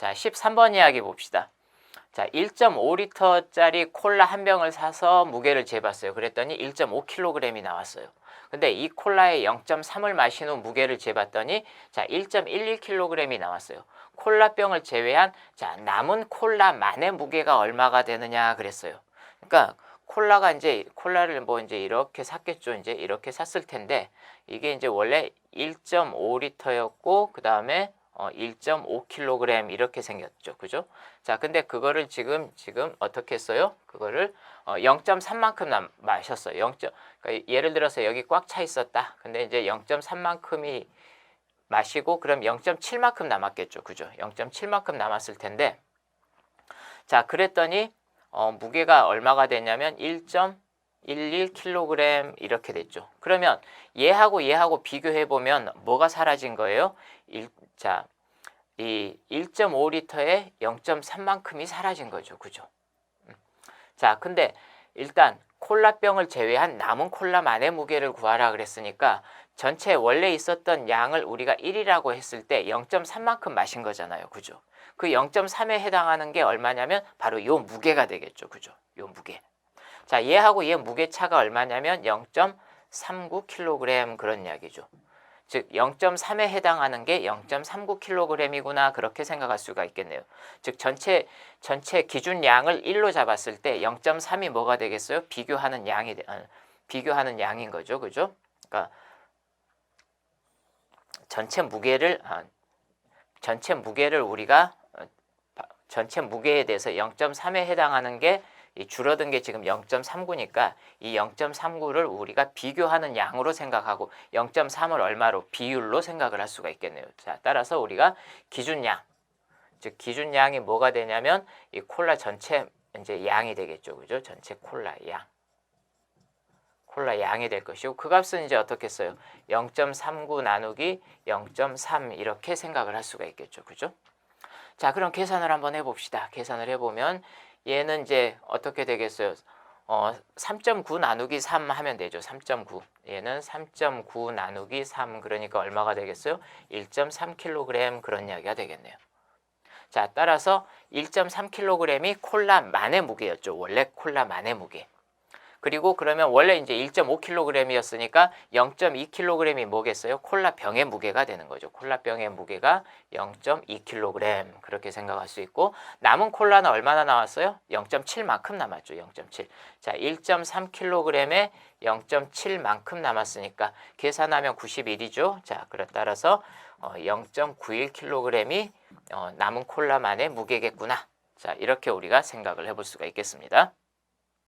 자, 13번 이야기 봅시다. 자, 1.5리터짜리 콜라 한 병을 사서 무게를 재봤어요. 그랬더니 1.5kg이 나왔어요. 근데 이 콜라의 0.3을 마신 후 무게를 재봤더니 자, 1.11kg이 나왔어요. 콜라병을 제외한 자, 남은 콜라만의 무게가 얼마가 되느냐 그랬어요. 그러니까 콜라가 이제 콜라를 뭐 이제 이렇게 샀겠죠. 이제 이렇게 샀을 텐데 이게 이제 원래 1.5리터였고 그다음에 어 1.5kg 이렇게 생겼죠. 그죠? 자, 근데 그거를 지금 지금 어떻게 했어요? 그거를 어 0.3만큼 남, 마셨어요. 0. 그러니까 예를 들어서 여기 꽉 차 있었다. 근데 이제 0.3만큼이 마시고 그럼 0.7만큼 남았겠죠. 그죠? 0.7만큼 남았을 텐데 자, 그랬더니 어, 무게가 얼마가 되냐면 1.11kg 이렇게 됐죠. 그러면 얘하고 얘하고 비교해 보면 뭐가 사라진 거예요? 일, 자, 이 1.5리터에 0.3만큼이 사라진 거죠. 그죠? 음. 자, 근데 일단 콜라병을 제외한 남은 콜라만의 무게를 구하라 그랬으니까 전체 원래 있었던 양을 우리가 1이라고 했을 때 0.3만큼 마신 거잖아요. 그죠? 그 0.3에 해당하는 게 얼마냐면 바로 요 무게가 되겠죠. 그죠? 요 무게. 자, 얘하고 얘 무게 차가 얼마냐면 0.39kg 그런 이야기죠. 즉 0.3에 해당하는 게 0.39kg이구나 그렇게 생각할 수가 있겠네요. 즉 전체 전체 기준 양을 1로 잡았을 때 0.3이 뭐가 되겠어요? 비교하는 양이 되- 아, 비교하는 양인 거죠. 그죠? 그러니까 전체 무게를 아, 전체 무게를 우리가 어, 바- 전체 무게에 대해서 0.3에 해당하는 게 이 줄어든 게 지금 0.39니까 이 0.39를 우리가 비교하는 양으로 생각하고 0.3을 얼마로 비율로 생각을 할 수가 있겠네요. 자, 따라서 우리가 기준양 즉 기준양이 뭐가 되냐면 이 콜라 전체 이제 양이 되겠죠. 그죠? 전체 콜라 양. 콜라 양이 될 것이고 그 값은 이제 어떻게 써요? 0.39 나누기 0.3 이렇게 생각을 할 수가 있겠죠. 그죠? 자, 그럼 계산을 한번 해 봅시다. 계산을 해 보면 얘는 이제 어떻게 되겠어요? 어, 3.9 나누기 3 하면 되죠. 3.9. 얘는 3.9 나누기 3 그러니까 얼마가 되겠어요? 1.3kg 그런 이야기가 되겠네요. 자, 따라서 1.3kg이 콜라만의 무게였죠. 원래 콜라만의 무게. 그리고 그러면 원래 이제 1.5kg이었으니까 0.2kg이 뭐겠어요? 콜라병의 무게가 되는 거죠. 콜라병의 무게가 0.2kg 그렇게 생각할 수 있고 남은 콜라는 얼마나 나왔어요? 0.7만큼 남았죠. 0.7. 자, 1.3kg에 0.7만큼 남았으니까 계산하면 91이죠. 자, 그래 따라서 어, 0.91kg이 어, 남은 콜라만의 무게겠구나. 자, 이렇게 우리가 생각을 해볼 수가 있겠습니다.